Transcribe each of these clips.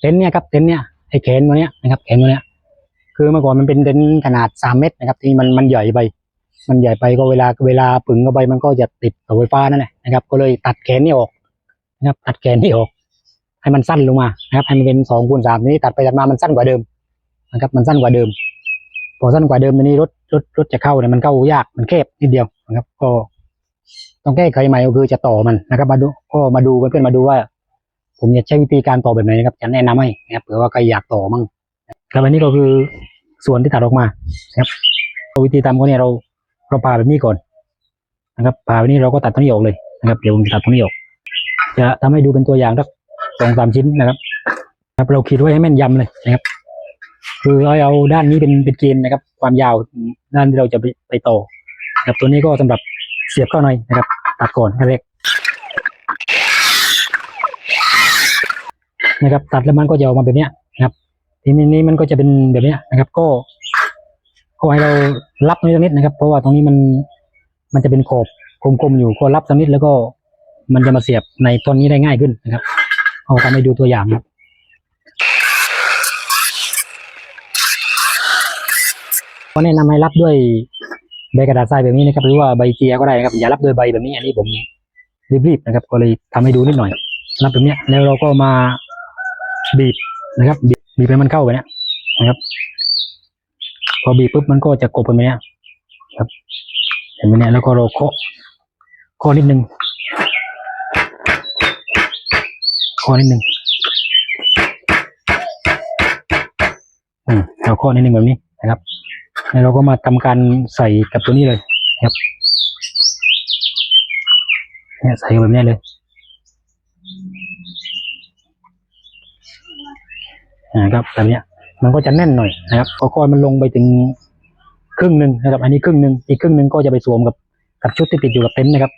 เต็นท์เนี่ยครับเต็นท์เนี่ยไอ้แขนตัวเนี้ยนะครับแขนตัวเนี้ยคือเมื่อก่อนมันเป็นเต็นท์ขนาดสามเมตรนะครับที่มันมันใหญ่ไปมันใหญ่ไปก็เวลาเวลาปึงเข้าไปมันก็จะติดเสาไฟฟ้านั่นแหละนะครับ ก็เลยตัดแขนนี่ออกนะครับ ตัดแขนนี่ออก ให้มันสั้นลงมานะครับให้มันเป็นสองคูณสามนี้ตัดไปตัดมามันสั้นกว่าเดิมนะครับ มันสั้นกว่าเดิม พอสั้นกว่าเดิมตอนนี้รถรถรถจะเข้าเนี่ยมันเข้ายากมันแคบนิดเดียวนะครับ ก็ ต้องแก้ไขใหม่ก็คือจะต่อมันนะครับ มาดูก็มาดูเพื่อนๆมาดูว่า ผมจะใช้วิธีการต่อแบบไหนนะครับจะแนะนำให้นะครับเผื่อว่าใครอยากต่อมั่งครับอันนี้ก็คือส่วนที่ตัดออกมานะครับวิธีทำก็เนี่ยเราเราผ่าแบบนี้ก่อนนะครับผ่าแบบนี้เราก็ตัดตรงนี้ออกเลยนะครับเดี๋ยวผมจะตัดตรงนี้ออก จะทำให้ดูเป็นตัวอย่างสักสองสามชิ้นนะครับครับเราคิดไว้ให้แม่นยำเลยนะครับ คือเราเอาด้านนี้เป็นเป็นเกณฑ์นะครับ ความยาวด้านที่เราจะไปไปต่อครับตัวนี้ก็สำหรับเสียบเข้าในนะครับ ตัดก่อนขั้นแรก นะครับ ตัดแล้วมันก็จะออกมาแบบเนี้ยนะครับ ทีนี้นี้มันก็จะเป็นแบบเนี้ยนะครับ ก็ก็ให้เรารับตรงนี้นิดนะครับ เพราะว่าตรงนี้มันมันจะเป็นขอบคมๆอยู่ก็รับสักนิดแล้วก็มันจะมาเสียบในต้นนี้ได้ง่ายขึ้นนะครับ เอาทำให้ดูตัวอย่างครับก็แนะนำให้รับด้วยใบกระดาษทรายแบบนี้นะครับ หรือว่าใบเจียก็ได้นะครับ อย่ารับด้วยใบแบบนี้ อันนี้ผมรีบๆนะครับ ก็เลยทำให้ดูนิดหน่อย รับแบบเนี้ยแล้วเราก็มา บีบนะครับ บีบบีบให้มันเข้าไปเนี้ยนะครับ พอบีบปุ๊บมันก็จะกบไปเนี้ยครับ เห็นไหมเนี่ยแล้วก็เราเคาะเคาะนิดนึงเคาะนิดนึงอืมเราเคาะนิดนึงแบบนี้นะครับแล้วเราก็มาทำการใส่กับตัวนี้เลยนะครับเนี่ยใส่แบบนี้เลย นะครับแบบเนี้ยมันก็จะแน่นหน่อยนะครับพอก้อยมันลงไปถึงครึ่งหนึ่งนะครับ อันนี้ครึ่งหนึ่งอีกครึ่งหนึ่งก็จะไปสวมกับกับชุดที่ติดอยู่กับเต็นท์นะครับ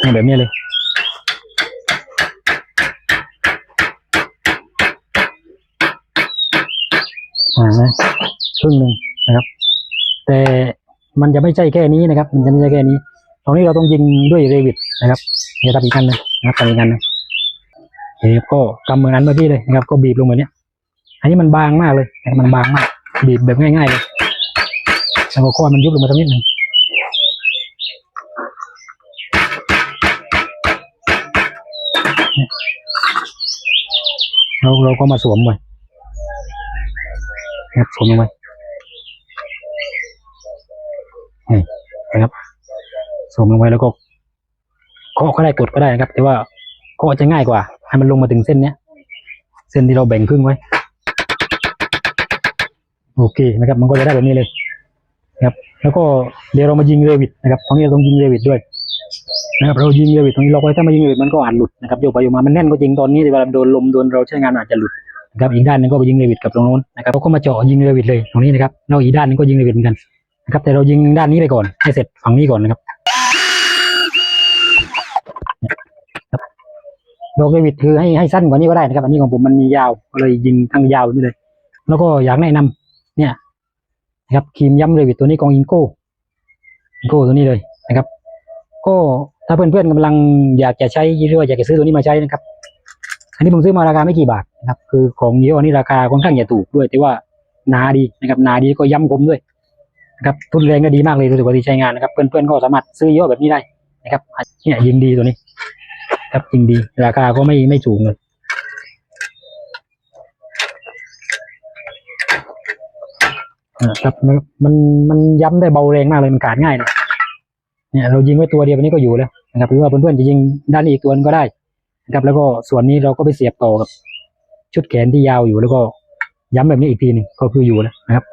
เนี่ยแบบนี้เลยอ่านะครึ่งหนึ่งนะครับ แต่มันจะไม่ใช่แค่นี้นะครับ มันจะไม่ใช่แค่นี้ ตรงนี้เราต้องยิงด้วยเรวิตนะครับเดี๋ยวทำอีกอันหนึงนะครับทำอีกอันห นึงเฮ้ยก็กำเหมือนอันเมื่อกี้เลยนะครับ ก็บีบลงแบบนี้อันนี้มันบางมากเลยมันบางมาก บีบแบบง่ายๆเลยแล้วก็ค่อมันยุบลงมาสักนิดหนึ่งเราเราก็มาสวมไปนะครับสวมลงไปนี่นะครับสวมลงไปแล้วก็เคาะก็ได้กดก็ได้นะครับ แต่ว่า เคาะจะง่ายกว่า ให้มันลงมาถึงเส้นเนี้ย เส้นที่เราแบ่งครึ่งไว้ โอเคนะครับ มันก็จะได้แบบนี้เลยนะครับ แล้วก็เดี๋ยวเรามายิงเรวิตนะครับตรงนี้เราต้องยิงเรวิตด้วยนะครับเรายิงเรวิตตรงนี้เราก็ถ้ามายิงเรวิตมันก็อาจหลุดนะครับโยกไปโยกมามันแน่นก็จริงตอนนี้แต่เวลาโดนลมโดนเราใช้งานอาจจะหลุดนะครับอีกด้านนึงก็ไปยิงเรวิตกับตรงโน้นนะครับเราก็มาเจาะยิงเรวิตเลยตรงนี้นะครับแล้วอีกด้านนึงก็ยิงเรวิตเหมือนกันนะครับแต่เรายิงด้านนี้ไปก่อนให้เสร็จฝั่งนี้ก่อนนะครับ ดอกเรวิตคือให้ให้สั้นกว่านี้ก็ได้นะครับ อันนี้ของผมมันมียาวก็เลยยิงทั้งยาวนี้เลย แล้วก็อยากแนะนำเนี่ยนะครับครีมย้ำเรวิตตัวนี้ของอินโก้อินโก้ตัวนี้เลยนะครับ ก็ถ้าเพื่อนๆกำลังอยากจะใช้หรือว่าอยากจะซื้อตัวนี้มาใช้นะครับ อันนี้ผมซื้อมาราคาไม่กี่บาทนะครับ คือของเยี่ห้อนี้ราคาค่อนข้างจะถูกด้วย แต่ว่านาดีนะครับนาดีก็ย้ำคมด้วยนะครับทุนแรงก็ดีมากเลยรู้สึกว่าดีใช้งานนะครับ เพื่อนๆก็สามารถซื้อเยี่ห้อแบบนี้ได้นะครับเนี่ยยิงดีตัวนี้ ครับยิงดี ราคาก็ไม่ไม่สูงเลยครับมันมันมันย้ำได้เบาแรงมากเลยมันขาดง่ายเลยเนี่ยเรายิงไว้ตัวเดียววันนี้ก็อยู่แล้วนะครับหรือว่าเพื่อนๆจะยิงด้านนี้อีกตัวนึงก็ได้นะครับ แล้วก็ส่วนนี้เราก็ไปเสียบต่อกับ ชุดแขนที่ยาวอยู่แล้วก็ย้ำแบบนี้อีกทีนึงก็คืออยู่แล้วนะครับ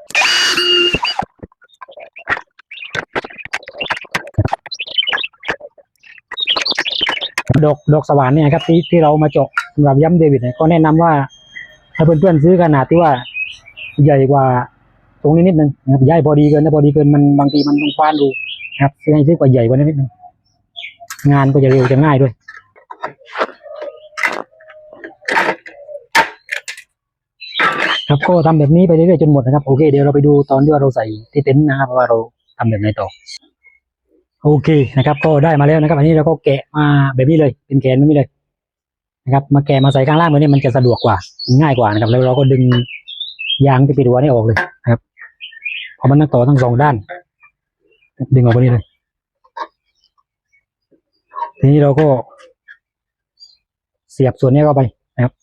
ดอกดอกสว่านเนี่ยครับที่ที่เรามาเจาะสำหรับย้ำเดวิดเนี่ยก็แนะนำว่าถ้เพื่อนๆซื้อขนาดที่ว่าใหญ่กว่าตรงนี้นิดนึงนะครับใหญ่พอดีเกินถ้าพอดีเกินมันบางทีมันต้องคว้านดูนะครับซื้อให้ซื้อกว่าใหญ่กว่านั้นนิดนึงงานก็จะเร็วจะง่ายด้วยครับก็ทำแบบนี้ไปเรื่อยๆจนหมดนะครับโอเคเดี๋ยวเราไปดูตอนที่ว่าเราใส่ที่เต็นท์นะครับว่าเราทำแบบไหนต่อ โอเคนะครับ ก็ได้มาแล้วนะครับ อันนี้เราก็แกะมาแบบนี้เลย เป็นแขนแบบนี้เลยนะครับ มาแกะมาใส่ข้างล่างแบบนี้มันจะสะดวกกว่าง่ายกว่านะครับ แล้วเราก็ดึงยางที่ปิดหัวนี่ออกเลยนะครับเพราะมันต้องต่อทั้งสองด้าน ดึงออกไปนี่เลย ทีนี้เราก็ เสียบส่วนนี้เข้าไปนะครับ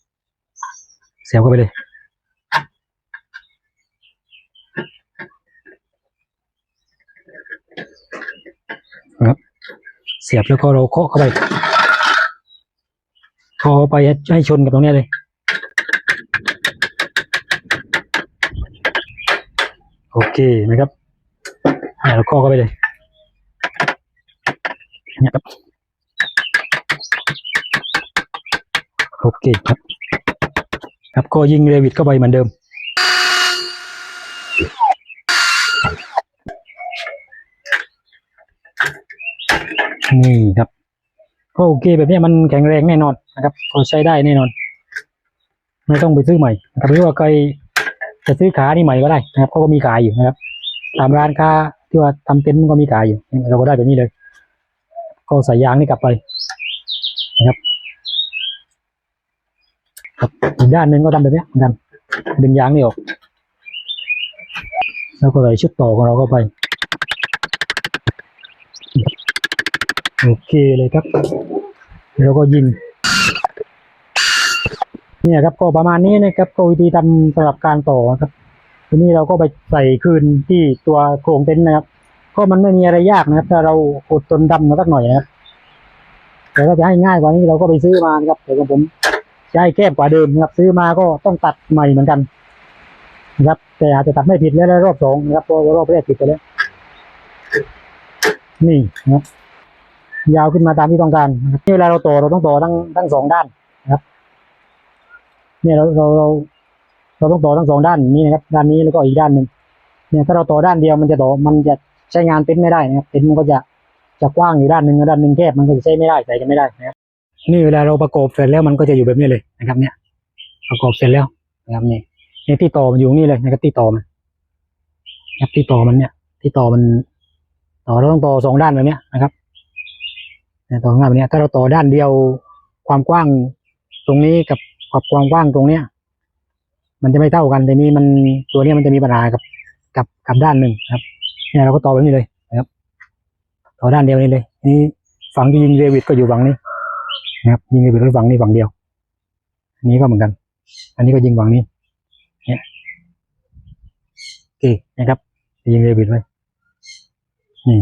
เสียบเข้าไปเลย นะครับ เสียบแล้วก็เราเคาะเข้าไปเคาะเข้าไปให้ชนกับตรงนี้เลยโอเคนะครับเราเคาะเข้าไปเลยเนี่ยครับโอเคครับ ครับก็ยิงเรวิตเข้าไปเหมือนเดิม นี่ครับ ก็โอเคแบบนี้มันแข็งแรงแน่นอนนะครับก็ใช้ได้แน่นอน ไม่ต้องไปซื้อใหม่นะครับหรือว่าใครจะซื้อขานี่ใหม่ก็ได้นะครับเขาก็มีขายอยู่นะครับตามร้านค้าที่ว่าทำเต็นท์มันก็มีขายอยู่เราก็ได้แบบนี้เลย ก็ใส่ยางนี่กลับไปนะครับครับอีกด้านหนึ่งก็ทำแบบนี้เหมือนกันดึงยางนี่ออกแล้วก็ใส่ชุดต่อของเราเข้าไป โอเคเลยครับ แล้วก็ยิงเนี่ยครับก็ประมาณนี้นะครับก็วิธีทำสำหรับการต่อครับ ทีนี้เราก็ไปใส่คืนที่ตัวโครงเต็นท์นะครับ ก็มันไม่มีอะไรยากนะครับ ถ้าเราอดทนดำมาสักหน่อยนะครับแต่ถ้าจะให้ง่ายกว่านี้เราก็ไปซื้อมานะครับแต่ของผมจะให้แคบกว่าเดิมนะครับ ซื้อมาก็ต้องตัดใหม่เหมือนกันนะครับ แต่อาจจะตัดไม่ผิดแล้วรอบสองนะครับเพราะว่ารอบแรกผิดไปแล้วนี่นะครับ ยาวขึ้นมาตามที่ต้องการนี่เวลาเราต่อเราต้องต่อทั้งทั้งสองด้านนะครับ เนี่ยเราเราเราเราต้องต่อทั้งสองด้านนี้นะครับ ด้านนี้แล้วก็อีกด้านหนึ่งเนี่ยถ้าเราต่อด้านเดียวมันจะต่อมันจะใช้งานเต็นท์ไม่ได้นะครับเต็นท์มันก็จะจะกว้างอยู่ด้านหนึ่งแล้วด้านหนึ่งแคบมันก็จะใช้ไม่ได้ใส่กันไม่ได้นะครับนี่เวลาเราประกอบเสร็จแล้วมันก็จะอยู่แบบนี้เลยนะครับ เนี่ย ประกอบเสร็จแล้วนะครับนี่นี่ที่ต่อมันอยู่นี่เลยนะครับที่ต่อมันนะครับที่ต่อมันเนี่ย ที่ต่อมันต่อเราต้องต่อสองด้านแบบเนี้ยนะครับ ต่อข้างหน้าแบบนี้ถ้าเราต่อด้านเดียวความกว้างตรงนี้กับกับความกว้างตรงเนี้ย มันจะไม่เท่ากันแต่นี้มันตัวเนี้ยมันจะมีปัญหากับกับกับด้านหนึ่งครับเนี่ยเราก็ต่อแบบนี้เลยนะครับ ต่อด้านเดียวนี้เลย นี่ฝั่งที่ยิงเรวิตก็อยู่ฝั่งนี้นะครับ ยิงเรวิตก็ฝั่งนี้ฝั่งเดียว อันนี้ก็เหมือนกัน อันนี้ก็ยิงฝั่งนี้ เนี่ยโอเคนะครับ ยิงเรวิตไว้นี่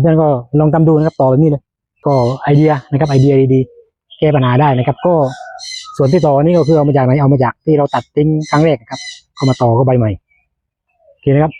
เพื่อนๆก็ลองทำดูนะครับต่อแบบนี้เลย ก็ไอเดียนะครับไอเดียดีๆ แก้ปัญหาได้นะครับ ก็ส่วนที่ต่อนี่ก็คือเอามาจากไหนเอามาจากที่เราตัดทิ้งครั้งแรกนะครับเข้ามาต่อก็ใบใหม่โอเคนะครับ